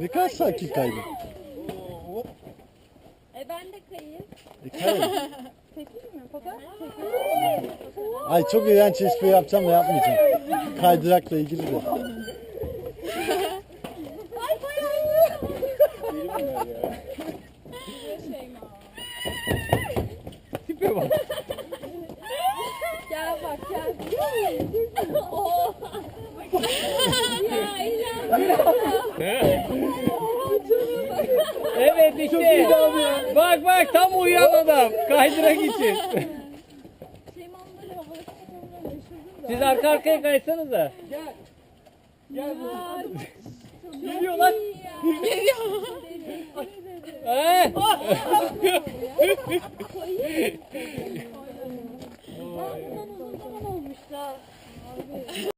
Ne kadar sakin kaydın. E ben de kayayım. E, kayın. Çekeyim mi? Çekeyim. Ay çok iğrenç espri yapacağım da yapmayacağım. Kaydırakla ilgili de. Ay bayağı bak. Gel bak gel. Oo. ya ilan. Evet işte. Bak bak tam uyuyan adam. Kaydırak için. Şeymanların havası fotoğrafına meşhurdum da. Siz arka arkaya kaysanıza. Geliyor lan. Geliyor. He? Bundan uzun zaman olmuş da.